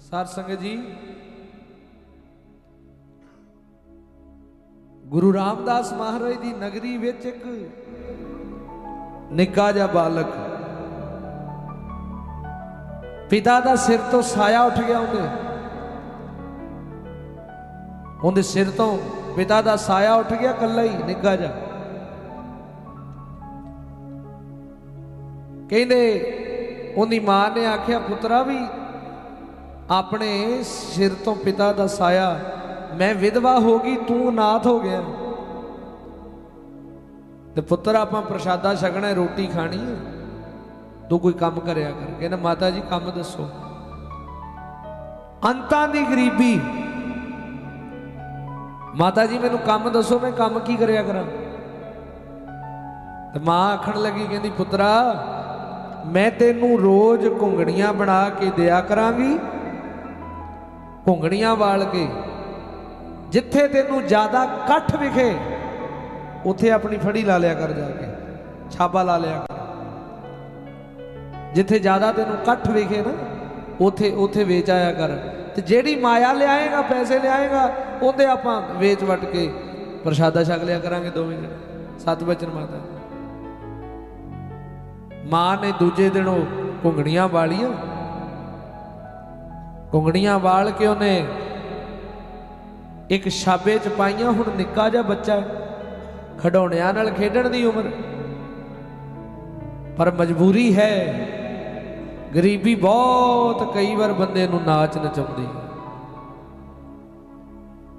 ਸਾਧ ਸੰਗਤ ਜੀ, ਗੁਰੂ ਰਾਮਦਾਸ ਮਹਾਰਾਜ ਦੀ ਨਗਰੀ ਵਿੱਚ ਇੱਕ ਨਿੱਕਾ ਜਿਹਾ ਬਾਲਕ ਪਿਤਾ ਦਾ ਸਿਰ ਤੋਂ ਸਾਇਆ ਉੱਠ ਗਿਆ ਉਹਦੇ। ਉਹਦੇ ਸਿਰ ਤੋਂ ਪਿਤਾ ਦਾ ਸਾਇਆ ਉੱਠ ਗਿਆ ਕੱਲਾ ਹੀ ਨਿੱਕਾ ਜਿਹਾ। ਕਹਿੰਦੇ ਉਹਦੀ ਮਾਂ ਨੇ ਆਖਿਆ, ਪੁੱਤਰਾ ਵੀ ਆਪਣੇ ਸਿਰ ਤੋਂ ਪਿਤਾ ਦਾ ਸਾਇਆ, ਮੈਂ ਵਿਧਵਾ ਹੋ ਗਈ, ਤੂੰ ਅਨਾਥ ਹੋ ਗਿਆ। ਤੇ ਪੁੱਤਰ, ਆਪਾਂ ਪ੍ਰਸ਼ਾਦਾ ਛਕਣਾ, ਰੋਟੀ ਖਾਣੀ ਹੈ ਤੂੰ ਕੋਈ ਕੰਮ ਕਰਿਆ ਕਰ। ਕਹਿੰਦਾ, ਮਾਤਾ ਜੀ, ਕੰਮ ਦੱਸੋ। ਅੰਤਾਂ ਦੀ ਗਰੀਬੀ। ਮਾਤਾ ਜੀ, ਮੈਨੂੰ ਕੰਮ ਦੱਸੋ, ਮੈਂ ਕੰਮ ਕੀ ਕਰਿਆ ਕਰਾਂ? ਤੇ ਮਾਂ ਆਖਣ ਲੱਗੀ, ਕਹਿੰਦੀ, ਪੁੱਤਰਾ, ਮੈਂ ਤੈਨੂੰ ਰੋਜ਼ ਘੁੰਗੜੀਆਂ ਬਣਾ ਕੇ ਦਿਆ ਕਰਾਂਗੀ ਘੁੰਗਣੀਆਂ ਵਾਲ ਕੇ, ਜਿੱਥੇ ਤੈਨੂੰ ਜ਼ਿਆਦਾ ਇਕੱਠ ਵਿਖੇ, ਉੱਥੇ ਆਪਣੀ ਫੜੀ ਲਾ ਲਿਆ ਕਰ ਜਾ ਕੇ ਛਾਬਾ ਲਾ ਲਿਆ ਕਰ। ਜਿੱਥੇ ਜ਼ਿਆਦਾ ਤੈਨੂੰ ਇਕੱਠ ਵਿਖੇ ਨਾ, ਉੱਥੇ ਉੱਥੇ ਵੇਚ ਆਇਆ ਕਰ। ਤੇ ਜਿਹੜੀ ਮਾਇਆ ਲਿਆਏਗਾ, ਪੈਸੇ ਲਿਆਏਗਾ, ਉਹਦੇ ਆਪਾਂ ਵੇਚ ਵਟ ਕੇ ਪ੍ਰਸ਼ਾਦਾ ਛਕ ਲਿਆ ਕਰਾਂਗੇ ਦੋਵੇਂ ਜਣੇ। ਸਤ ਬਚਨ ਮਾਤਾ ਮਾਂ ਨੇ ਦੂਜੇ ਦਿਨ ਉਹ ਘੁੰਗਣੀਆਂ ਵਾਲੀਆਂ ਕੁੰਗੜੀਆਂ ਵਾਲ ਕੇ ਉਹਨੇ ਇੱਕ ਛਾਬੇ ਚ ਪਾਈਆਂ, ਹੁਣ ਨਿੱਕਾ ਜਿਹਾ ਬੱਚਾ ਹੈ। ਖਡੌਣਿਆਂ ਨਾਲ ਖੇਡਣ ਦੀ ਉਮਰ। ਪਰ ਮਜਬੂਰੀ ਹੈ, ਗਰੀਬੀ ਬਹੁਤ ਕਈ ਵਾਰ ਬੰਦੇ ਨੂੰ ਨਾਚ ਨਚਾਉਂਦੀ ਹੈ।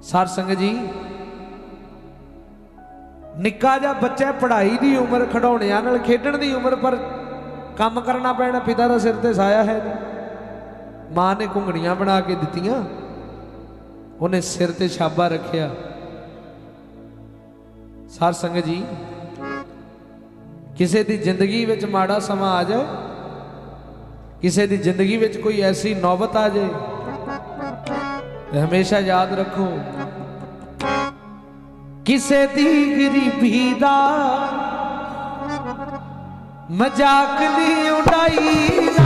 ਸਰ ਸੰਗਤ ਜੀ, ਨਿੱਕਾ ਜਿਹਾ ਬੱਚਾ ਪੜ੍ਹਾਈ ਦੀ ਉਮਰ, ਖਡੌਣਿਆਂ ਨਾਲ ਖੇਡਣ ਦੀ ਉਮਰ, ਪਰ ਕੰਮ ਕਰਨਾ ਪੈਣਾ, ਪਿਤਾ ਦਾ ਸਿਰ ਤੇ ਸਾਇਆ ਹੈ। ਮਾਂ ਨੇ ਘੁੰਗਣੀਆਂ ਬਣਾ ਕੇ ਦਿੱਤੀਆਂ। ਉਹਨੇ ਸਿਰ ਤੇ ਛਾਬਾ ਰੱਖਿਆ। ਸਰ ਸੰਗਤ ਜੀ, ਕਿਸੇ ਦੀ ਜ਼ਿੰਦਗੀ ਵਿੱਚ ਮਾੜਾ ਸਮਾਂ ਆ ਜਾਏ, ਕਿਸੇ ਦੀ ਜ਼ਿੰਦਗੀ ਵਿੱਚ ਕੋਈ ਐਸੀ ਨੌਬਤ ਆ ਜਾਏ, ਤੇ ਹਮੇਸ਼ਾ ਯਾਦ ਰੱਖੋ, ਕਿਸੇ ਦੀ ਗਰੀਬੀ ਦਾ ਮਜ਼ਾਕ ਨਹੀਂ ਉਡਾਈ।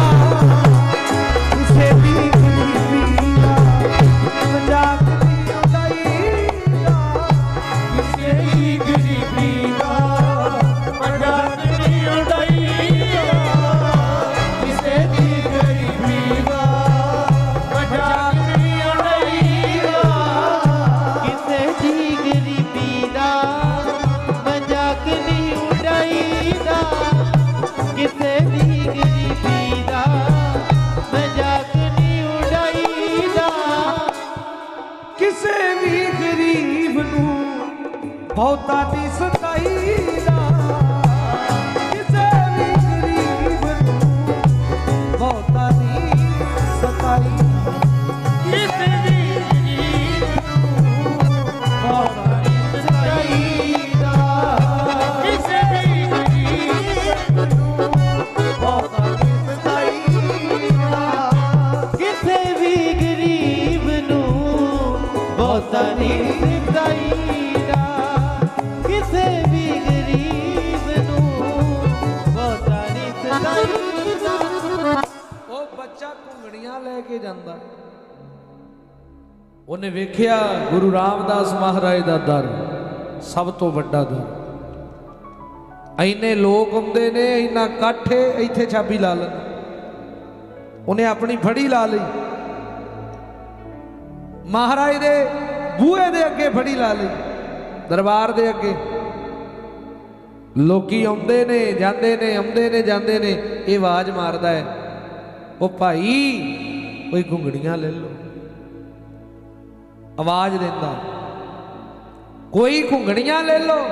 ਜਾਂਦਾ। ਉਹਨੇ ਵੇਖਿਆ ਗੁਰੂ ਰਾਮਦਾਸ ਮਹਾਰਾਜ ਦਾ ਦਰ ਸਭ ਤੋਂ ਵੱਡਾ ਦਰ। ਐਨੇ ਲੋਕ ਹੁੰਦੇ ਨੇ, ਇੰਨਾ ਇਕੱਠ ਇੱਥੇ ਛਾਬੀ ਲਾ ਲੈਣ ਉਹਨੇ ਆਪਣੀ ਫੜੀ ਲਾ ਲਈ। ਮਹਾਰਾਜ ਦੇ ਬੂਹੇ ਦੇ ਅੱਗੇ ਫੜੀ ਲਾ ਲਈ, ਦਰਬਾਰ ਦੇ ਅੱਗੇ। ਲੋਕੀ ਆਉਂਦੇ ਨੇ, ਜਾਂਦੇ ਨੇ, ਆਉਂਦੇ ਨੇ, ਜਾਂਦੇ ਨੇ, ਇਹ ਆਵਾਜ਼ ਮਾਰਦਾ ਹੈ, ਉਹ ਭਾਈ ਕੋਈ ਘੁੰਗੜੀਆਂ ਲੈ ਲਓ। ਆਵਾਜ਼ ਦਿੰਦਾ, ਕੋਈ ਘੁੰਗੜੀਆਂ ਲੈ ਲਓ।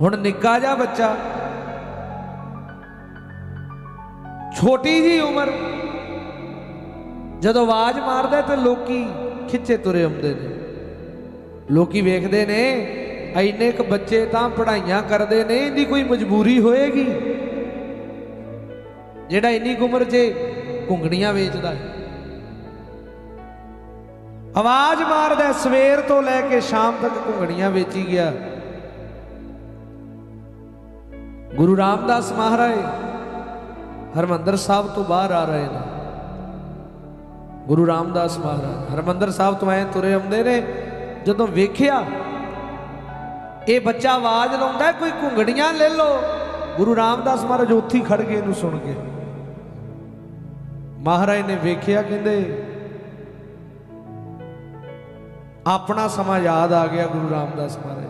ਹੁਣ ਨਿੱਕਾ ਜਿਹਾ ਬੱਚਾ, ਛੋਟੀ ਜੀ ਉਮਰ, ਜਦੋਂ ਆਵਾਜ਼ ਮਾਰਦਾ ਤੇ ਲੋਕੀ ਖਿੱਚੇ ਤੁਰੇ ਆਉਂਦੇ ਨੇ। ਲੋਕੀ ਵੇਖਦੇ ਨੇ ਐਨੇ ਕ ਬੱਚੇ ਤਾਂ ਪੜ੍ਹਾਈਆਂ ਕਰਦੇ ਨੇ, ਇਹਦੀ ਕੋਈ ਮਜਬੂਰੀ ਹੋਏਗੀ? ਜਿਹੜਾ ਇੰਨੀ ਕੁ ਉਮਰ 'ਚ ਘੁੰਗੜੀਆਂ ਵੇਚਦਾ ਹੈ। ਆਵਾਜ਼ ਮਾਰਦਾ ਸਵੇਰ ਤੋਂ ਲੈ ਕੇ ਸ਼ਾਮ ਤੱਕ ਘੁੰਗੜੀਆਂ ਵੇਚੀ ਗਿਆ। ਗੁਰੂ ਰਾਮਦਾਸ ਮਹਾਰਾਜ, ਹਰਮੰਦਰ ਸਾਹਿਬ ਤੋਂ ਬਾਹਰ ਆ ਰਹੇ ਨੇ। ਗੁਰੂ ਰਾਮਦਾਸ ਮਹਾਰਾਜ, ਹਰਮੰਦਰ ਸਾਹਿਬ ਤੋਂ ਐ ਤੁਰੇ ਆਉਂਦੇ ਨੇ, ਜਦੋਂ ਵੇਖਿਆ, ਇਹ ਬੱਚਾ ਆਵਾਜ਼ ਲਾਉਂਦਾ ਕੋਈ ਘੁੰਗੜੀਆਂ ਲੈ ਲਓ। ਗੁਰੂ ਰਾਮਦਾਸ ਮਹਾਰਾਜ ਉੱਥੇ ਖੜ ਗਏ ਇਹਨੂੰ ਸੁਣ ਕੇ। ਮਹਾਰਾਜ ਨੇ ਵੇਖਿਆ ਕਹਿੰਦੇ, ਆਪਣਾ ਸਮਾਂ ਯਾਦ ਆ ਗਿਆ ਗੁਰੂ ਰਾਮਦਾਸ ਮਹਾਰਾਜ।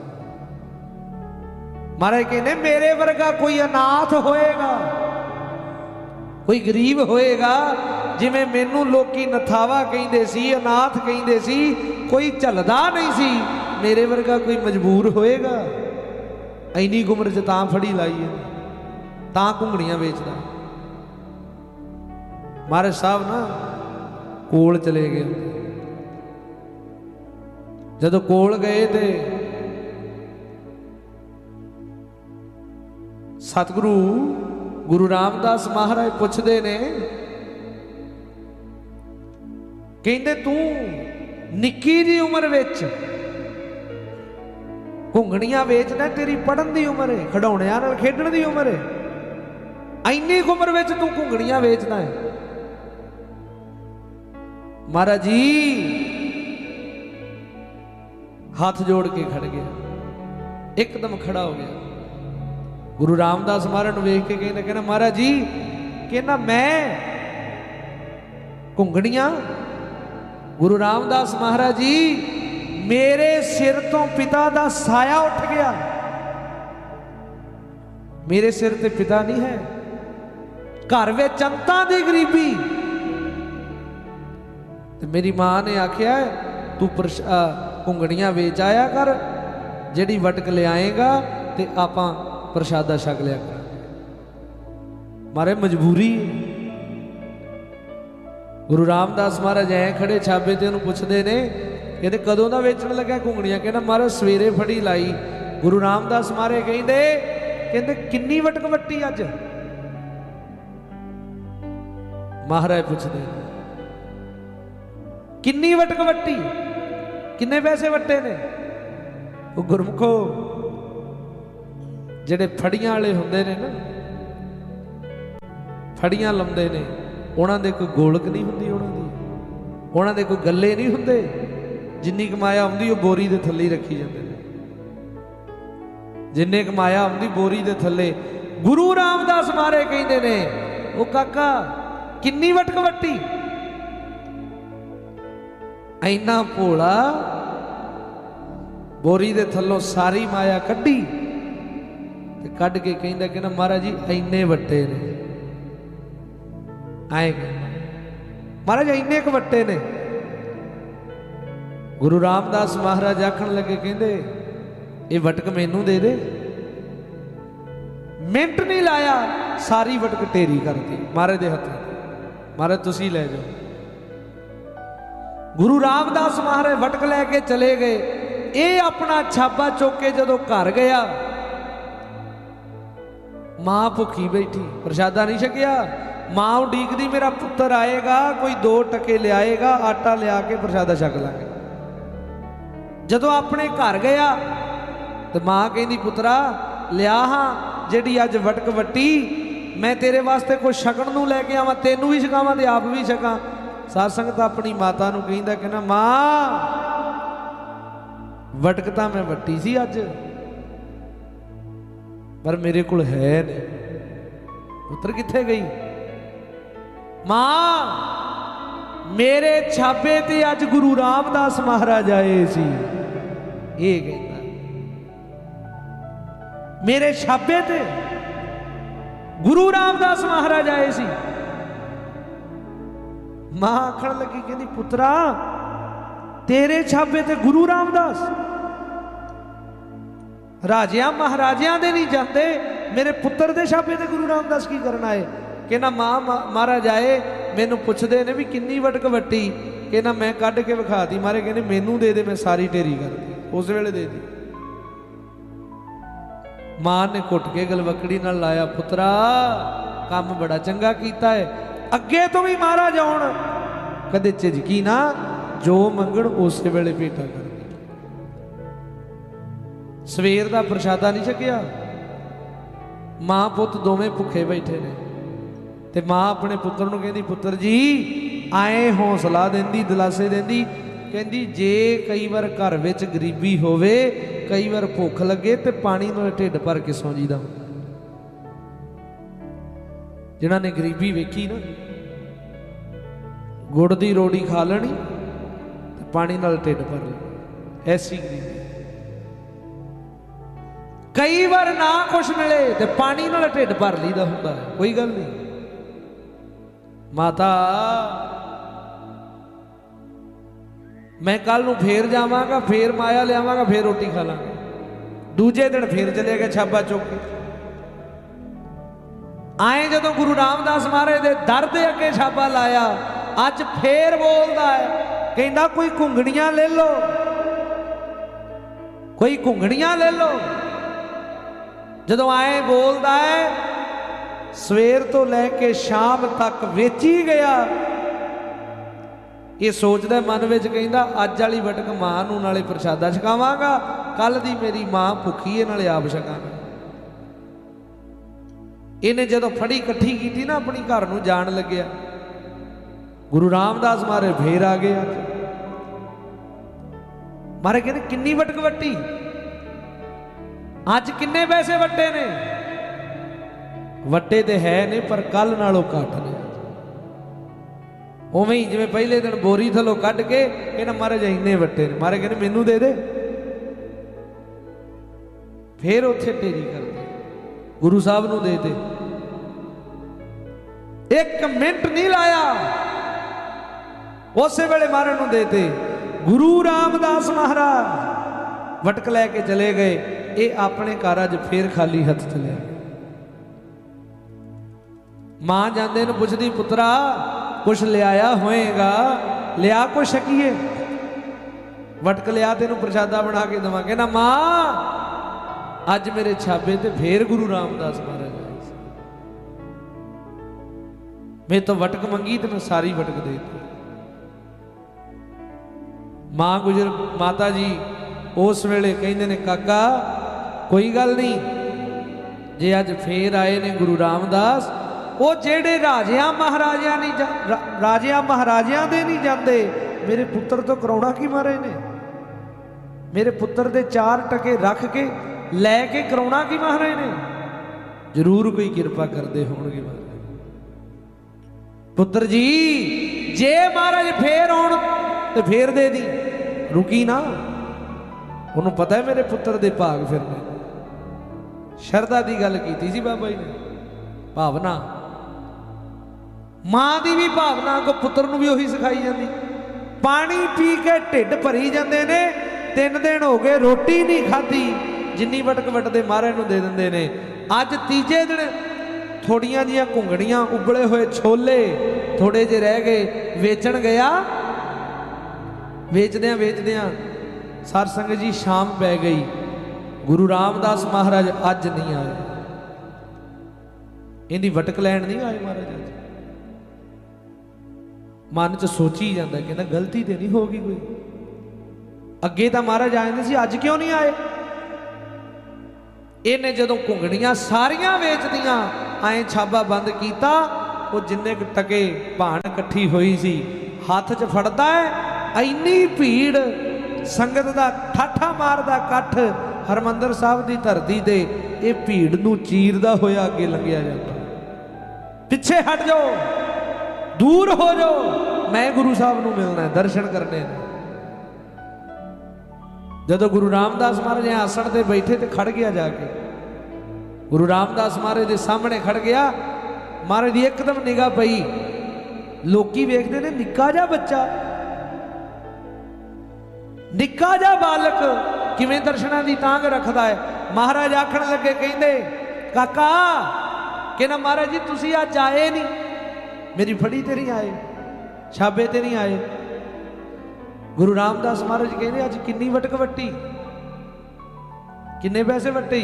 ਮਹਾਰਾਜ ਕਹਿੰਦੇ, ਮੇਰੇ ਵਰਗਾ ਕੋਈ ਅਨਾਥ ਹੋਏਗਾ, ਕੋਈ ਗਰੀਬ ਹੋਏਗਾ, ਜਿਵੇਂ ਮੈਨੂੰ ਲੋਕੀ ਨਥਾਵਾ ਕਹਿੰਦੇ ਸੀ, ਅਨਾਥ ਕਹਿੰਦੇ ਸੀ, ਕੋਈ ਝੱਲਦਾ ਨਹੀਂ ਸੀ, ਮੇਰੇ ਵਰਗਾ ਕੋਈ ਮਜਬੂਰ ਹੋਏਗਾ। ਐਨੀ ਕੁ ਉਮਰ ਚ ਤਾਂ ਫੜੀ ਲਾਈ ਹੈ ਤਾਂ ਘੁੰਗਣੀਆਂ ਵੇਚਦਾ। ਮਹਾਰਾਜ ਸਾਹਿਬ ਨਾ ਕੋਲ ਚਲੇ ਗਏ ਜਦੋਂ ਕੋਲ ਗਏ ਤੇ ਸਤਿਗੁਰੂ ਗੁਰੂ ਰਾਮਦਾਸ ਮਹਾਰਾਜ ਪੁੱਛਦੇ ਨੇ, ਕਹਿੰਦੇ ਤੂੰ ਨਿੱਕੀ ਦੀ ਉਮਰ ਵਿੱਚ ਘੁੰਗਣੀਆਂ ਵੇਚਦਾ, ਤੇਰੀ ਪੜਨ ਦੀ ਉਮਰ ਹੈ ਖਡੌਣਿਆਂ ਨਾਲ ਖੇਡਣ ਦੀ ਉਮਰ ਹੈ ਐਨੀ ਕੁ ਉਮਰ ਵਿੱਚ ਤੂੰ ਘੁੰਗਣੀਆਂ ਵੇਚਦਾ ਹੈ ਮਹਾਰਾਜ ਜੀ, ਹੱਥ ਜੋੜ ਕੇ ਖੜ ਗਿਆ। ਇੱਕਦਮ ਖੜਾ ਹੋ ਗਿਆ। ਗੁਰੂ ਰਾਮਦਾਸ ਮਹਾਰਾਜ ਨੂੰ ਵੇਖ ਕੇ ਕਹਿੰਦਾ ਕਹਿੰਦਾ, ਮਹਾਰਾਜ ਜੀ, ਕਹਿੰਦਾ, ਮੈਂ ਘੁੰਗਣੀਆਂ। ਗੁਰੂ ਰਾਮਦਾਸ ਮਹਾਰਾਜ ਜੀ, ਮੇਰੇ ਸਿਰ ਤੋਂ ਪਿਤਾ ਦਾ ਸਾਇਆ ਉੱਠ ਗਿਆ। ਮੇਰੇ ਸਿਰ ਤੇ ਪਿਤਾ ਨਹੀਂ ਹੈ। ਘਰ ਵਿੱਚ ਅੰਤਾਂ ਦੀ ਗਰੀਬੀ। ਤੇ ਮੇਰੀ ਮਾਂ ਨੇ ਆਖਿਆ, ਤੂੰ ਪ੍ਰਸ਼- ਘੁੰਗਣੀਆਂ ਵੇਚ ਆਇਆ ਕਰ, ਜਿਹੜੀ ਵਟਕ ਲਿਆਏਗਾ ਤੇ ਆਪਾਂ ਪ੍ਰਸ਼ਾਦਾ ਛਕ ਲਿਆ ਕਰਾਂਗੇ। ਮਾਰੇ, ਮਜਬੂਰੀ ਗੁਰੂ ਰਾਮਦਾਸ ਮਹਾਰਾਜ ਐ ਖੜੇ ਛਾਬੇ ਤੇ ਉਹਨੂੰ ਪੁੱਛਦੇ ਨੇ ਕਹਿੰਦੇ ਕਦੋਂ ਦਾ ਵੇਚਣ ਲੱਗਾ ਘੁੰਗਣੀਆਂ? ਕਹਿੰਦਾ ਮਹਾਰਾਜ ਸਵੇਰੇ ਫੜੀ ਲਾਈ। ਗੁਰੂ ਰਾਮਦਾਸ ਮਹਾਰਾਜ ਕਹਿੰਦੇ ਕਹਿੰਦੇ ਕਿੰਨੀ ਵਟਕ ਵੱਟੀ ਅੱਜ? ਮਹਾਰਾਜ ਪੁੱਛਦੇ ਕਿੰਨੀ ਵਟਕ ਵੱਟੀ? ਕਿੰਨੇ ਪੈਸੇ ਵੱਟੇ ਨੇ? ਉਹ ਗੁਰਮੁਖੋ, ਜਿਹੜੇ ਫੜੀਆਂ ਵਾਲੇ ਹੁੰਦੇ ਨੇ ਨਾ, ਫੜੀਆਂ ਲਾਉਂਦੇ ਨੇ, ਉਹਨਾਂ ਦੇ ਕੋਈ ਗੋਲਕ ਨਹੀਂ ਹੁੰਦੀ, ਉਹਨਾਂ ਦੀ। ਉਹਨਾਂ ਦੇ ਕੋਈ ਗੱਲੇ ਨਹੀਂ ਹੁੰਦੇ। ਜਿੰਨੀ ਕਮਾਇਆ ਆਉਂਦੀ, ਉਹ ਬੋਰੀ ਦੇ ਥੱਲੇ ਹੀ ਰੱਖੀ ਜਾਂਦੇ ਨੇ। ਜਿੰਨੇ ਕਮਾਇਆ ਆਉਂਦੀ, ਬੋਰੀ ਦੇ ਥੱਲੇ। ਗੁਰੂ ਰਾਮਦਾਸ ਮਾਰੇ ਕਹਿੰਦੇ ਨੇ, ਉਹ ਕਾਕਾ, ਕਿੰਨੀ ਵਟਕ ਵੱਟੀ? ਐਨਾ ਭੋਲਾ, ਬੋਰੀ ਦੇ ਥੱਲੋਂ ਸਾਰੀ ਮਾਇਆ ਕੱਢੀ ਤੇ ਕੱਢ ਕੇ ਕਹਿੰਦਾ ਕਿ ਨਾ ਮਹਾਰਾਜ ਜੀ, ਐਨੇ ਵੱਟੇ ਨੇ। ਆਏ ਮਹਾਰਾਜ ਇੰਨੇ ਕੁ ਵੱਟੇ ਨੇ। ਗੁਰੂ ਰਾਮਦਾਸ ਮਹਾਰਾਜ ਆਖਣ ਲੱਗੇ, ਕਹਿੰਦੇ, ਇਹ ਵਟਕ ਮੈਨੂੰ ਦੇ ਦੇ। ਮਿੰਟ ਨਹੀਂ ਲਾਇਆ, ਸਾਰੀ ਵਟਕ ਢੇਰੀ ਕਰਤੀ, ਮਹਾਰਾਜ ਦੇ ਹੱਥ ਮਹਾਰਾਜ, ਤੁਸੀਂ ਲੈ ਜਾਓ। ਗੁਰੂ ਰਾਮਦਾਸ ਮਹਾਰਾਜ ਵਟਕ ਲੈ ਕੇ ਚਲੇ ਗਏ। ਇਹ ਆਪਣਾ ਛਾਬਾ ਚੁੱਕ ਕੇ ਜਦੋਂ ਘਰ ਗਿਆ, ਮਾਂ ਭੁੱਖੀ ਬੈਠੀ, ਪ੍ਰਸ਼ਾਦਾ ਨਹੀਂ ਛਕਿਆ। ਮਾਂ ਉਡੀਕਦੀ ਮੇਰਾ ਪੁੱਤਰ ਆਏਗਾ, ਕੋਈ ਦੋ ਟਕੇ ਲਿਆਏਗਾ, ਆਟਾ ਲਿਆ ਕੇ ਪ੍ਰਸ਼ਾਦਾ ਛਕ ਲਾਂਗੇ। ਜਦੋਂ ਆਪਣੇ ਘਰ ਗਿਆ, ਤੇ ਮਾਂ ਕਹਿੰਦੀ, ਪੁੱਤਰਾ, ਲਿਆ ਹਾਂ, ਜਿਹੜੀ ਅੱਜ ਵਟਕ ਵੱਟੀ, ਮੈਂ ਤੇਰੇ ਵਾਸਤੇ ਕੋਈ ਛਕਣ ਨੂੰ ਲੈ ਕੇ ਆਵਾਂ, ਤੈਨੂੰ ਵੀ ਛਕਾਵਾਂ ਤੇ ਆਪ ਵੀ ਛਕਾਂ। ਸਾਧ ਸੰਗਤ ਆਪਣੀ ਮਾਤਾ ਨੂੰ ਕਹਿੰਦਾ ਕਹਿੰਦਾ, ਮਾਂ, ਵਟਕ ਤਾਂ ਮੈਂ ਵੱਟੀ ਸੀ ਅੱਜ। ਪਰ ਮੇਰੇ ਕੋਲ ਹੈ ਨਹੀਂ। ਪੁੱਤਰ ਕਿੱਥੇ ਗਈ? ਮਾਂ, ਮੇਰੇ ਛਾਬੇ ਤੇ ਅੱਜ ਗੁਰੂ ਰਾਮਦਾਸ ਮਹਾਰਾਜ ਆਏ ਸੀ। ਇਹ ਕਹਿੰਦਾ। ਮੇਰੇ ਛਾਬੇ ਤੇ ਗੁਰੂ ਰਾਮਦਾਸ ਮਹਾਰਾਜ ਆਏ ਸੀ। ਮਾਂ ਆਖਣ ਲੱਗੀ, ਕਹਿੰਦੀ, ਪੁੱਤਰਾ, ਤੇਰੇ ਛਾਪੇ ਤੇ ਗੁਰੂ ਰਾਮਦਾਸ। ਰਾਜਿਆਂ ਮਹਾਰਾਜਿਆਂ ਦੇ ਨਹੀਂ ਜਾਂਦੇ, ਮੇਰੇ ਪੁੱਤਰ ਦੇ ਛਾਬੇ ਤੇ ਗੁਰੂ ਰਾਮਦਾਸ ਕੀ ਕਰਨ ਆਏ? ਕਹਿੰਦਾ ਮਾਂ ਮਾ- ਮਹਾਰਾਜ ਆਏ, ਮੈਨੂੰ ਪੁੱਛਦੇ ਨੇ ਵੀ ਕਿੰਨੀ ਵਟਕ ਵੱਟੀ ਕਹਿੰਦਾ ਮੈਂ ਕੱਢ ਕੇ ਵਿਖਾਤੀ ਮਾਰੇ ਕਹਿੰਦੇ, ਮੈਨੂੰ ਦੇ ਦੇ, ਮੈਂ ਸਾਰੀ ਢੇਰੀ ਕਰਦੀ ਉਸ ਵੇਲੇ ਦੇ ਦੀ ਮਾਂ ਨੇ ਘੁੱਟ ਕੇ ਗਲਵਕੜੀ ਨਾਲ ਲਾਇਆ, ਪੁੱਤਰਾ, ਕੰਮ ਬੜਾ ਚੰਗਾ ਕੀਤਾ ਹੈ ਅੱਗੇ ਤੋਂ ਵੀ ਮਹਾਰਾਜ ਆਉਣ। ਕਦੇ ਝਿਜਕੀ ਨਾ, ਜੋ ਮੰਗਣ ਉਸੇ ਵੇਲੇ ਭੇਟਾ ਕਰ ਸਵੇਰ ਦਾ ਪ੍ਰਸ਼ਾਦਾ ਨਹੀਂ ਛਕਿਆ। ਮਾਂ ਪੁੱਤ ਦੋਵੇਂ ਭੁੱਖੇ ਬੈਠੇ ਨੇ। ਤੇ ਮਾਂ ਆਪਣੇ ਪੁੱਤਰ ਨੂੰ ਕਹਿੰਦੀ, ਪੁੱਤਰ ਜੀ, ਆਏ ਹੌਸਲਾ ਦਿੰਦੀ, ਦਿਲਾਸੇ ਦਿੰਦੀ। ਕਹਿੰਦੀ, ਜੇ ਕਈ ਵਾਰ ਘਰ ਵਿੱਚ ਗਰੀਬੀ ਹੋਵੇ, ਕਈ ਵਾਰ ਭੁੱਖ ਲੱਗੇ, ਤੇ ਪਾਣੀ ਨਾਲ ਢਿੱਡ ਭਰ ਕੇ ਸੌਂ ਜੀਦਾ ਹੁੰਦਾ। ਜਿਨ੍ਹਾਂ ਨੇ ਗਰੀਬੀ ਵੇਖੀ ਨਾ ਗੁੜ ਦੀ ਰੋੜੀ ਖਾ ਲੈਣੀ ਤੇ ਪਾਣੀ ਨਾਲ ਢਿੱਡ ਭਰ ਲੈਣਾ। ਐਸੀ ਗਰੀਬੀ ਕਈ ਵਾਰ ਨਾ ਕੁਛ ਮਿਲੇ ਤੇ ਪਾਣੀ ਨਾਲ ਢਿੱਡ ਭਰ ਲਈਦਾ ਹੁੰਦਾ ਹੈ, ਕੋਈ ਗੱਲ ਨਹੀਂ। ਮਾਤਾ ਮੈਂ ਕੱਲ ਨੂੰ ਫੇਰ ਜਾਵਾਂਗਾ ਫੇਰ ਮਾਇਆ ਲਿਆਵਾਂਗਾ ਫੇਰ ਰੋਟੀ ਖਾ ਲਾਂਗਾ। ਦੂਜੇ ਦਿਨ ਫੇਰ ਚਲੇ ਗਿਆ ਛਾਬਾ ਚੁੱਕ ਕੇ। ਆਏ ਜਦੋਂ ਗੁਰੂ ਰਾਮਦਾਸ ਮਹਾਰਾਜ ਦੇ ਦਰ ਦੇ ਅੱਗੇ ਛਾਬਾ ਲਾਇਆ ਅੱਜ ਫੇਰ ਬੋਲਦਾ ਹੈ। ਕਹਿੰਦਾ, ਕੋਈ ਘੁੰਗਣੀਆਂ ਲੈ ਲਓ। ਕੋਈ ਘੁੰਗਣੀਆਂ ਲੈ ਲਓ। ਜਦੋਂ ਆਏ ਬੋਲਦਾ ਹੈ, ਸਵੇਰ ਤੋਂ ਲੈ ਕੇ ਸ਼ਾਮ ਤੱਕ ਵੇਚੀ ਗਿਆ। ਇਹ ਸੋਚਦਾ ਮਨ ਵਿੱਚ ਕਹਿੰਦਾ, ਅੱਜ ਵਾਲੀ ਵਟਕ ਮਾਂ ਨੂੰ ਨਾਲੇ ਪ੍ਰਸ਼ਾਦਾ ਛਕਾਵਾਂਗਾ। ਕੱਲ ਦੀ ਮੇਰੀ ਮਾਂ ਭੁੱਖੀ ਹੈ ਨਾਲੇ ਆਪ ਛਕਾਂਗਾ। ਇਹਨੇ ਜਦੋਂ ਫੜੀ ਇਕੱਠੀ ਕੀਤੀ ਨਾ, ਆਪਣੀ ਘਰ ਨੂੰ ਜਾਣ ਲੱਗਿਆ। ਗੁਰੂ ਰਾਮਦਾਸ ਮਾਰੇ ਫੇਰ ਆ ਗਏ ਅੱਜ। ਮਾਰੇ ਕਹਿੰਦੇ, ਕਿੰਨੀ ਵਟਕ ਵੱਟੀ? ਅੱਜ ਕਿੰਨੇ ਪੈਸੇ ਵੱਟੇ ਨੇ? ਵੱਟੇ ਤੇ ਹੈ ਨੇ, ਪਰ ਕੱਲ ਨਾਲੋਂ ਘੱਟ ਨੇ। ਉਵੇਂ ਹੀ ਜਿਵੇਂ ਪਹਿਲੇ ਦਿਨ ਬੋਰੀ ਥਲੋਂ ਕੱਢ ਕੇ ਇਹਨਾਂ ਮਹਾਰਾਜ, ਇੰਨੇ ਵੱਟੇ ਨੇ। ਮਾਰੇ ਕਹਿੰਦੇ, ਮੈਨੂੰ ਦੇ ਦੇ। ਫੇਰ ਉੱਥੇ ਢੇਰੀ ਕਰਦੇ। ਗੁਰੂ ਸਾਹਿਬ ਨੂੰ ਦੇ ਦੇ। ਇੱਕ ਮਿੰਟ ਨਹੀਂ ਲਾਇਆ। ਉਸੇ ਵੇਲੇ ਮਹਾਰਾਜ ਨੂੰ ਦੇ ਦੇ ਗੁਰੂ ਰਾਮਦਾਸ ਮਹਾਰਾਜ ਵਟਕ ਲੈ ਕੇ ਚਲੇ ਗਏ। ਇਹ ਆਪਣੇ ਘਰ ਅੱਜ ਫੇਰ ਖਾਲੀ ਹੱਥ ਚਲਿਆ ਮਾਂ ਜਾਂਦੇ ਨੂੰ ਪੁੱਛਦੀ, ਪੁੱਤਰਾ, ਕੁਛ ਲਿਆਇਆ ਹੋਏਗਾ? ਲਿਆ ਕੁਛ ਸ਼ਕੀਏ ਵਟਕ ਲਿਆ ਤੈਨੂੰ ਪ੍ਰਸ਼ਾਦਾ ਬਣਾ ਕੇ ਦਵਾਂ ਨਾ ਮਾਂ, ਅੱਜ ਮੇਰੇ ਛਾਬੇ ਤੇ ਫੇਰ ਗੁਰੂ ਰਾਮਦਾਸ ਮਹਾਰਾਜ ਆਏ ਸੀ। ਮੈਂ ਤਾਂ ਵਟਕ ਮੰਗੀ ਤੇ ਮੈਂ ਸਾਰੀ ਵਟਕ ਦੇ ਦਿੱਤੀ। ਮਾਂ ਗੁਜਰ ਮਾਤਾ ਜੀ ਉਸ ਵੇਲੇ ਕਹਿੰਦੇ ਨੇ, ਕਾਕਾ, ਕੋਈ ਗੱਲ ਨਹੀਂ। ਜੇ ਅੱਜ ਫੇਰ ਆਏ ਨੇ ਗੁਰੂ ਰਾਮਦਾਸ, ਉਹ ਜਿਹੜੇ ਰਾਜਿਆਂ ਮਹਾਰਾਜਿਆਂ ਨਹੀਂ ਜਾ- ਰਾਜਿਆਂ ਮਹਾਰਾਜਿਆਂ ਦੇ ਨਹੀਂ ਜਾਂਦੇ, ਮੇਰੇ ਪੁੱਤਰ ਤੋਂ ਕਰਾਉਣਾ ਕੀ ਮਹਾਰਾਜ ਨੇ? ਮੇਰੇ ਪੁੱਤਰ ਦੇ ਚਾਰ ਟਕੇ ਰੱਖ ਕੇ, ਲੈ ਕੇ ਕਰਾਉਣਾ ਕੀ ਮਹਾਰਾਜ ਨੇ? ਜ਼ਰੂਰ ਕੋਈ ਕਿਰਪਾ ਕਰਦੇ ਹੋਣਗੇ ਮਹਾਰਾਜ। ਪੁੱਤਰ ਜੀ, ਜੇ ਮਹਾਰਾਜ ਫੇਰ ਆਉਣ ਤੇ ਫੇਰ ਦੇ ਦੀ। ਰੁਕੀ ਨਾ। ਉਹਨੂੰ ਪਤਾ ਹੈ ਮੇਰੇ ਪੁੱਤਰ ਦੇ ਭਾਗ ਫਿਰਨੇ। ਸ਼ਰਧਾ ਦੀ ਗੱਲ ਕੀਤੀ ਸੀ ਬਾਬਾ ਜੀ ਨੇ। ਭਾਵਨਾ। ਮਾਂ ਦੀ ਵੀ ਭਾਵਨਾ ਕੋ ਪੁੱਤਰ ਨੂੰ ਵੀ ਉਹੀ ਸਿਖਾਈ ਜਾਂਦੀ। ਪਾਣੀ ਪੀ ਕੇ ਢਿੱਡ ਭਰੀ ਜਾਂਦੇ ਨੇ। ਤਿੰਨ ਦਿਨ ਹੋ ਗਏ ਰੋਟੀ ਨਹੀਂ ਖਾਧੀ। ਜਿੰਨੀ ਵਟਕ ਵਟਦੇ ਮਾਰੇ ਨੂੰ ਦੇ ਦਿੰਦੇ ਨੇ। ਅੱਜ ਤੀਜੇ ਦਿਨ ਥੋੜੀਆਂ ਜੀਆਂ ਘੁੰਗੜੀਆਂ ਉਬਲੇ ਹੋਏ ਛੋਲੇ ਥੋੜੇ ਜਿਹੇ ਰਹਿ ਗਏ। ਵੇਚਣ ਗਿਆ। ਵੇਚਦਿਆਂ ਵੇਚਦਿਆਂ ਸਰਸੰਗ ਜੀ ਸ਼ਾਮ ਪੈ ਗਈ। ਗੁਰੂ ਰਾਮਦਾਸ ਮਹਾਰਾਜ ਅੱਜ ਨਹੀਂ ਆਏ। ਇਹਦੀ ਵਟਕ ਲੈਣ ਨਹੀਂ ਆਏ ਮਹਾਰਾਜ ਅੱਜ। ਮਨ ਚ ਸੋਚੀ ਜਾਂਦਾ ਕਹਿੰਦਾ ਗਲਤੀ ਤੇ ਨਹੀਂ ਹੋ ਗਈ ਕੋਈ। ਅੱਗੇ ਤਾਂ ਮਹਾਰਾਜ ਆਏ ਨੇ ਸੀ, ਅੱਜ ਕਿਉਂ ਨਹੀਂ ਆਏ? ਇਹਨੇ ਜਦੋਂ ਘੁੰਗਣੀਆਂ ਸਾਰੀਆਂ ਵੇਚਦੀਆਂ ਐਂ ਛਾਬਾ ਬੰਦ ਕੀਤਾ, ਉਹ ਜਿੰਨੇ ਕੁ ਟਕੇ ਭਾਣ ਇਕੱਠੀ ਹੋਈ ਸੀ, ਹੱਥ 'ਚ ਫੜਦਾ ਹੈ ਇੰਨੀ ਭੀੜ ਸੰਗਤ ਦਾ ਠਾਠਾ ਮਾਰਦਾ ਇਕੱਠ ਹਰਮੰਦਰ ਸਾਹਿਬ ਦੀ ਧਰਤੀ ਤੇ ਇਹ ਭੀੜ ਨੂੰ ਚੀਰਦਾ ਹੋਇਆ ਅੱਗੇ ਲੰਘਿਆ ਜਾਂਦਾ। ਪਿੱਛੇ ਹਟ ਜਾਓ ਦੂਰ ਹੋ ਜਾਓ ਮੈਂ ਗੁਰੂ ਸਾਹਿਬ ਨੂੰ ਮਿਲਣਾ ਹੈ, ਦਰਸ਼ਨ ਕਰਨੇ ਨੇ। ਜਦੋਂ ਗੁਰੂ ਰਾਮਦਾਸ ਮਹਾਰਾਜ ਆਸਣ ਤੇ ਬੈਠੇ ਤੇ ਖੜ ਗਿਆ ਜਾ ਕੇ ਗੁਰੂ ਰਾਮਦਾਸ ਮਹਾਰਾਜ ਦੇ ਸਾਹਮਣੇ ਖੜ ਗਿਆ ਮਹਾਰਾਜ ਦੀ ਇੱਕਦਮ ਨਿਗਾਹ ਪਈ। ਲੋਕੀ ਵੇਖਦੇ ਨੇ ਨਿੱਕਾ ਜਿਹਾ ਬੱਚਾ ਨਿੱਕਾ ਜਿਹਾ ਬਾਲਕ ਕਿਵੇਂ ਦਰਸ਼ਨਾਂ ਦੀ ਤਾਂਗ ਰੱਖਦਾ ਹੈ? ਮਹਾਰਾਜ ਆਖਣ ਲੱਗੇ, ਕਹਿੰਦੇ, ਕਾਕਾ, ਕਹਿੰਦਾ, ਮਹਾਰਾਜ ਜੀ, ਤੁਸੀਂ ਅੱਜ ਆਏ ਨਹੀਂ। ਮੇਰੀ ਫੜੀ ਤੇ ਨਹੀਂ ਆਏ, ਛਾਬੇ ਤੇ ਨਹੀਂ ਆਏ। ਗੁਰੂ ਰਾਮਦਾਸ ਮਹਾਰਾਜ ਕਹਿੰਦੇ, ਅੱਜ ਕਿੰਨੀ ਵਟਕ ਵੱਟੀ? ਕਿੰਨੇ ਪੈਸੇ ਵੱਟੇ?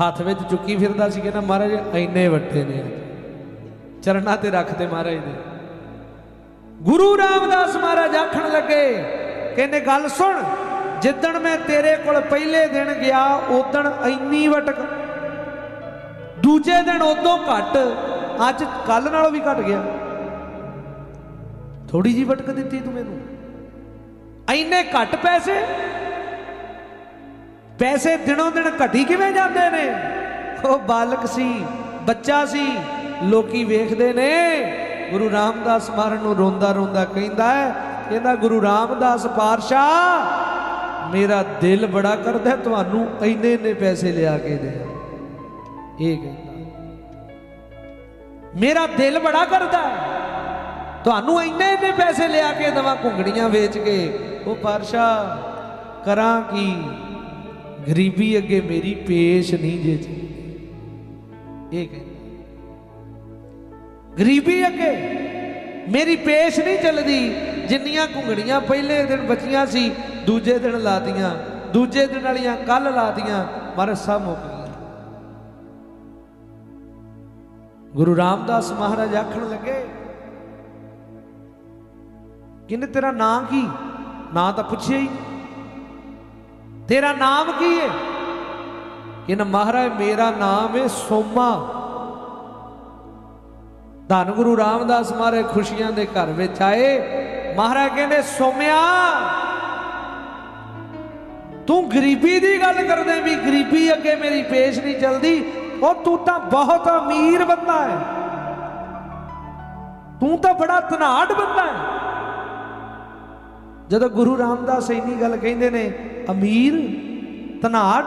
ਹੱਥ ਵਿੱਚ ਚੁੱਕੀ ਫਿਰਦਾ ਸੀ, ਕਹਿੰਦਾ, ਮਹਾਰਾਜ ਐਨੇ ਵੱਟੇ ਨੇ ਅੱਜ। ਚਰਨਾਂ ਤੇ ਰੱਖਦੇ ਮਹਾਰਾਜ ਦੇ ਗੁਰੂ ਰਾਮਦਾਸ ਮਹਾਰਾਜ ਆਖਣ ਲੱਗੇ, ਕਹਿੰਦੇ, ਗੱਲ ਸੁਣ, ਜਿੱਦਣ ਮੈਂ ਤੇਰੇ ਕੋਲ ਪਹਿਲੇ ਦਿਨ ਗਿਆ ਉਦਣ ਇੰਨੀ ਵਟਕ। ਦੂਜੇ ਦਿਨ ਉਦੋਂ ਘੱਟ, ਅੱਜ ਕੱਲ ਨਾਲੋਂ ਵੀ ਘਟ ਗਿਆ। ਥੋੜੀ ਜੀ ਵਟਕ ਦਿੱਤੀ ਤੂੰ ਮੈਨੂੰ। ਐਨੇ ਘੱਟ ਪੈਸੇ? ਪੈਸੇ ਦਿਨੋਂ ਦਿਨ ਘਟੀ ਕਿਵੇਂ ਜਾਂਦੇ ਨੇ? ਉਹ ਬਾਲਕ ਸੀ, ਬੱਚਾ ਸੀ, ਲੋਕੀ ਵੇਖਦੇ ਨੇ। ਗੁਰੂ ਰਾਮਦਾਸ ਮਹਾਰਾਜ ਨੂੰ ਰੋਂਦਾ ਰੋਂਦਾ ਕਹਿੰਦਾ ਹੈ, ਕਹਿੰਦਾ, ਗੁਰੂ ਰਾਮਦਾਸ ਪਾਤਸ਼ਾਹ, ਮੇਰਾ ਦਿਲ ਬੜਾ ਕਰਦਾ ਤੁਹਾਨੂੰ ਇੰਨੇ ਇੰਨੇ ਪੈਸੇ ਲਿਆ ਕੇ ਦੇ। ਇਹ ਕਹਿੰਦਾ, ਮੇਰਾ ਦਿਲ ਬੜਾ ਕਰਦਾ ਤੁਹਾਨੂੰ ਇੰਨੇ ਇੰਨੇ ਪੈਸੇ ਲਿਆ ਕੇ ਦਵਾਂ ਘੁੰਗੜੀਆਂ ਵੇਚ ਕੇ। ਉਹ ਪਾਤਸ਼ਾਹ, ਕਰਾਂ ਕੀ? ਗਰੀਬੀ ਅੱਗੇ ਮੇਰੀ ਪੇਸ਼ ਨਹੀਂ ਜੇ। ਇਹ ਕਹਿੰਦਾ ਗਰੀਬੀ ਅੱਗੇ। ਮੇਰੀ ਪੇਸ਼ ਨਹੀਂ ਚੱਲਦੀ। ਜਿੰਨੀਆਂ ਘੁੰਗੜੀਆਂ ਪਹਿਲੇ ਦਿਨ ਬਚੀਆਂ ਸੀ, ਦੂਜੇ ਦਿਨ ਲਾਤੀਆਂ। ਦੂਜੇ ਦਿਨ ਵਾਲੀਆਂ ਕੱਲ ਲਾਤੀਆਂ ਮਰ ਸਭ ਮੁੱਕ ਗਈਆਂ। ਗੁਰੂ ਰਾਮਦਾਸ ਮਹਾਰਾਜ ਆਖਣ ਲੱਗੇ ਕਿੰਨੇ ਤੇਰਾ ਨਾਂ ਕੀ? ਨਾਂ ਤਾਂ ਪੁੱਛਿਆ ਹੀ। ਤੇਰਾ ਨਾਮ ਕੀ ਹੈ ਕਿਨ ਮਹਾਰਾਜ, ਮੇਰਾ ਨਾਮ ਹੈ ਸੋਮਾ। ਧੰਨ ਗੁਰੂ ਰਾਮਦਾਸ ਮਹਾਰਾਜ ਖੁਸ਼ੀਆਂ ਦੇ ਘਰ ਵਿੱਚ ਆਏ। ਮਹਾਰਾਜ ਕਹਿੰਦੇ, ਸੋਮਿਆ, ਤੂੰ ਗਰੀਬੀ ਦੀ ਗੱਲ ਕਰਦੇ ਵੀ ਗਰੀਬੀ ਅੱਗੇ ਮੇਰੀ ਪੇਸ਼ ਨਹੀਂ ਚਲਦੀ। ਉਹ ਤੂੰ ਤਾਂ ਬਹੁਤ ਅਮੀਰ ਬੰਦਾ ਹੈ। ਤੂੰ ਤਾਂ ਬੜਾ ਧਨਾੜ ਬੰਦਾ ਹੈ। ਜਦੋਂ ਗੁਰੂ ਰਾਮਦਾਸ ਇੰਨੀ ਗੱਲ ਕਹਿੰਦੇ ਨੇ, ਅਮੀਰ, ਧਨਾੜ?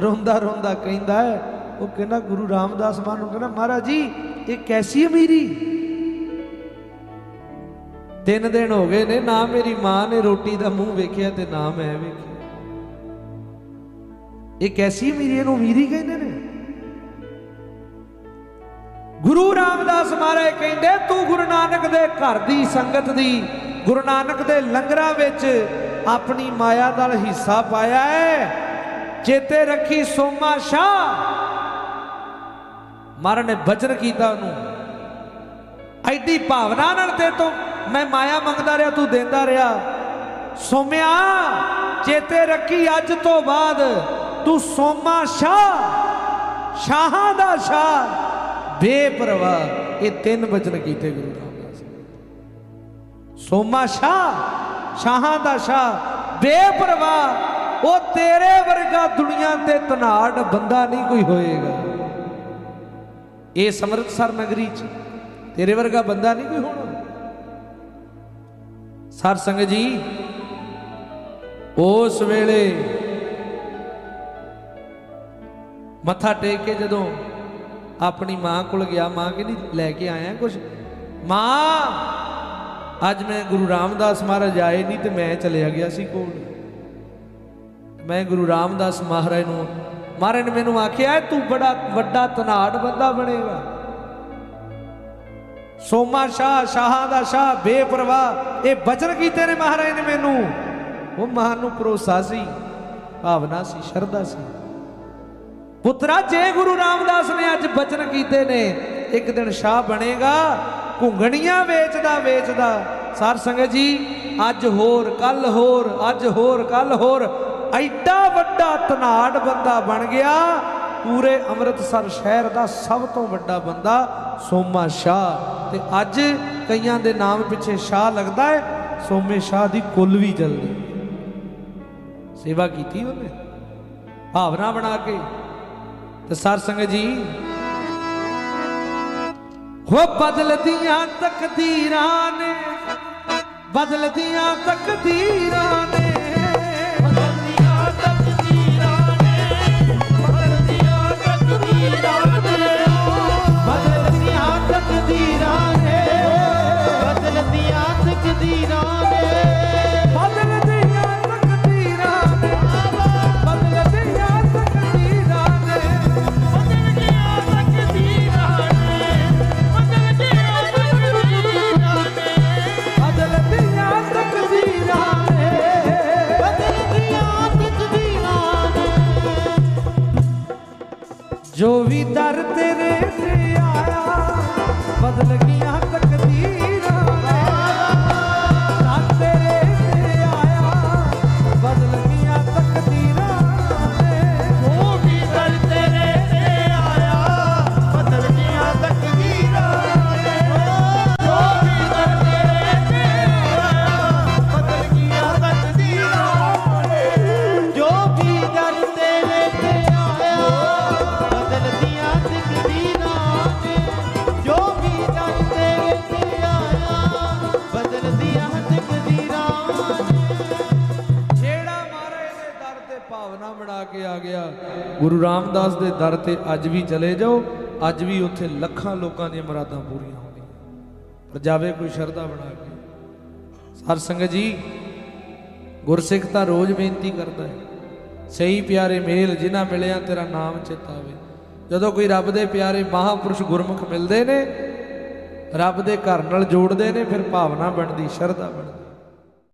ਰੋਂਦਾ ਰੋਂਦਾ ਕਹਿੰਦਾ ਹੈ। ਉਹ ਕਹਿੰਦਾ, ਗੁਰੂ ਰਾਮਦਾਸ ਮਾਨ ਨੂੰ ਕਹਿੰਦਾ, ਮਹਾਰਾਜ ਜੀ ਇਹ ਕੈਸੀ ਅਮੀਰੀ? ਤਿੰਨ ਦਿਨ ਹੋ ਗਏ ਨੇ, ਨਾ ਮੇਰੀ ਮਾਂ ਨੇ ਰੋਟੀ ਦਾ ਮੂੰਹ ਵੇਖਿਆ ਤੇ ਨਾ ਮੈਂ ਵੇਖਿਆ। ਇਹ ਕੈਸੀ ਅਮੀਰੀ, ਇਹਨੂੰ ਅਮੀਰੀ ਕਹਿੰਦੇ ਨੇ? ਗੁਰੂ ਰਾਮਦਾਸ ਮਹਾਰਾਜ ਕਹਿੰਦੇ, ਤੂੰ ਗੁਰੂ ਨਾਨਕ ਦੇ ਘਰ ਦੀ ਸੰਗਤ ਦੀ, ਗੁਰੂ ਨਾਨਕ ਦੇ ਲੰਗਰਾਂ ਵਿੱਚ ਆਪਣੀ ਮਾਇਆ ਦਾ ਹਿੱਸਾ ਪਾਇਆ ਹੈ। ਚੇਤੇ ਰੱਖੀ ਸੋਮਾ ਸ਼ਾਹ। ਮਹਾਰਾਜ ਨੇ ਵਚਨ ਕੀਤਾ ਉਹਨੂੰ। ਐਡੀ ਭਾਵਨਾ ਨਾਲ ਤੇ ਤੋਂ ਮੈਂ ਮਾਇਆ ਮੰਗਦਾ ਰਿਹਾ, ਤੂੰ ਦਿੰਦਾ ਰਿਹਾ। ਸੋਮਿਆ, ਚੇਤੇ ਰੱਖੀ ਅੱਜ ਤੋਂ ਬਾਅਦ ਤੂੰ ਸੋਮਾ ਸ਼ਾਹ, ਸ਼ਾਹਾਂ ਦਾ ਸ਼ਾਹ। ਬੇਪਰਵਾਹ, ਇਹ ਤਿੰਨ ਵਚਨ ਕੀਤੇ ਗੁਰੂ ਰਾਮਦਾਸ ਸੋਮਾ ਸ਼ਾਹ, ਸ਼ਾਹਾਂ ਦਾ ਸ਼ਾਹ। ਬੇਪਰਵਾਹ, ਉਹ ਤੇਰੇ ਵਰਗਾ ਦੁਨੀਆ ਤੇ ਤਨਾੜ ਬੰਦਾ ਨਹੀਂ ਕੋਈ ਹੋਏਗਾ। ਇਹ ਅੰਮ੍ਰਿਤਸਰ ਨਗਰੀ ਚ। ਤੇਰੇ ਵਰਗਾ ਬੰਦਾ ਨਹੀਂ ਕੋਈ ਹੋਣਾ। ਸਰ ਸੰਗ ਜੀ, ਉਸ ਵੇਲੇ ਮੱਥਾ ਟੇਕ ਕੇ ਜਦੋਂ ਆਪਣੀ ਮਾਂ ਕੋਲ ਗਿਆ, ਮਾਂ ਕਹਿੰਦੀ, ਲੈ ਕੇ ਆਇਆ ਕੁਝ ਮਾਂ, ਅੱਜ ਮੈਂ ਗੁਰੂ ਰਾਮਦਾਸ ਮਹਾਰਾਜ ਆਏ ਨਹੀਂ ਤੇ ਮੈਂ ਚਲਿਆ ਗਿਆ ਸੀ ਕੋਲ। ਮੈਂ ਗੁਰੂ ਰਾਮਦਾਸ ਮਹਾਰਾਜ ਨੂੰ ਮਹਾਰਾਜ ਨੇ ਮੈਨੂੰ ਆਖਿਆ ਤੂੰ ਬੜਾ ਵੱਡਾ ਧਨਾੜ ਬੰਦਾ ਬਣੇਗਾ। ਸੋਮਾ ਸ਼ਾਹ, ਸ਼ਾਹਾਂ ਦਾ ਸ਼ਾਹ, ਬੇਪਰਵਾਹ, ਇਹ ਬਚਨ ਕੀਤੇ ਨੇ ਮਹਾਰਾਜ ਨੇ ਮੈਨੂੰ। ਉਹ ਮਹਾਨ ਨੂੰ ਭਰੋਸਾ ਸੀ, ਭਾਵਨਾ ਸੀ, ਸ਼ਰਧਾ ਸੀ। ਪੁੱਤਰਾ, ਜੇ ਗੁਰੂ ਰਾਮਦਾਸ ਨੇ ਅੱਜ ਬਚਨ ਕੀਤੇ ਨੇ, ਇੱਕ ਦਿਨ ਸ਼ਾਹ ਬਣੇਗਾ, ਘੁੰਗਣੀਆਂ ਵੇਚਦਾ ਵੇਚਦਾ। ਸਰ ਸੰਗਤ ਜੀ, ਅੱਜ ਹੋਰ ਕੱਲ ਹੋਰ, ਅੱਜ ਹੋਰ ਕੱਲ ਹੋਰ ਐਡਾ ਵੱਡਾ ਧਨਾੜ ਬੰਦਾ ਬਣ ਗਿਆ। ਪੂਰੇ ਅੰਮ੍ਰਿਤਸਰ ਸ਼ਹਿਰ ਦਾ ਸਭ ਤੋਂ ਵੱਡਾ ਬੰਦਾ ਸੋਮਾ ਸ਼ਾਹ। ਤੇ ਅੱਜ ਕਈਆਂ ਦੇ ਨਾਮ ਪਿੱਛੇ ਸ਼ਾਹ ਲੱਗਦਾ ਹੈ। ਸੋਮੇ ਸ਼ਾਹ ਦੀ ਕੁੱਲ ਵੀ ਜਲਦੀ। ਸੇਵਾ ਕੀਤੀ ਉਹਨੇ? ਭਾਵਨਾ ਬਣਾ ਕੇ। ਤੇ ਸਰ ਸੰਗਤ ਜੀ, ਹੋ ਬਦਲਦੀਆਂ ਤਕਦੀਰਾਂ ਨੇ। ਬਦਲਦੀਆਂ ਤਕਦੀਰਾਂ ਨੇ। ਜੋ ਵੀ ਦਰ ਤੇਰੇ ਤੇ ਆਇਆ ਬਦਲ ਗਿਆ। ਬਣਾ ਕੇ ਆ ਗਿਆ। ਗੁਰੂ ਰਾਮਦਾਸ ਦੇ ਦਰ ਤੇ ਅੱਜ ਵੀ ਚਲੇ ਜਾਓ। ਅੱਜ ਵੀ ਉੱਥੇ ਲੱਖਾਂ ਲੋਕਾਂ ਦੀਆਂ ਮੁਰਾਦਾਂ ਪੂਰੀਆਂ ਹੁੰਦੀਆਂ। ਪਰ ਜਾਵੇ ਕੋਈ ਸ਼ਰਧਾ ਬਣਾ ਕੇ। ਸਰ ਸੰਗਤ ਜੀ, ਗੁਰਸਿੱਖ ਤਾਂ ਰੋਜ਼ ਬੇਨਤੀ ਕਰਦਾ ਹੈ, ਸਹੀ ਪਿਆਰੇ ਮੇਲ ਜਿਨ੍ਹਾਂ ਮਿਲਿਆ ਤੇਰਾ ਨਾਮ ਚਿਤਾਵੇ ਜਦੋਂ ਕੋਈ ਰੱਬ ਦੇ ਪਿਆਰੇ ਮਹਾਪੁਰਸ਼ ਗੁਰਮੁਖ ਮਿਲਦੇ ਨੇ, ਰੱਬ ਦੇ ਘਰ ਨਾਲ ਜੋੜਦੇ ਨੇ, ਫਿਰ ਭਾਵਨਾ ਬਣਦੀ, ਸ਼ਰਧਾ ਬਣਦੀ।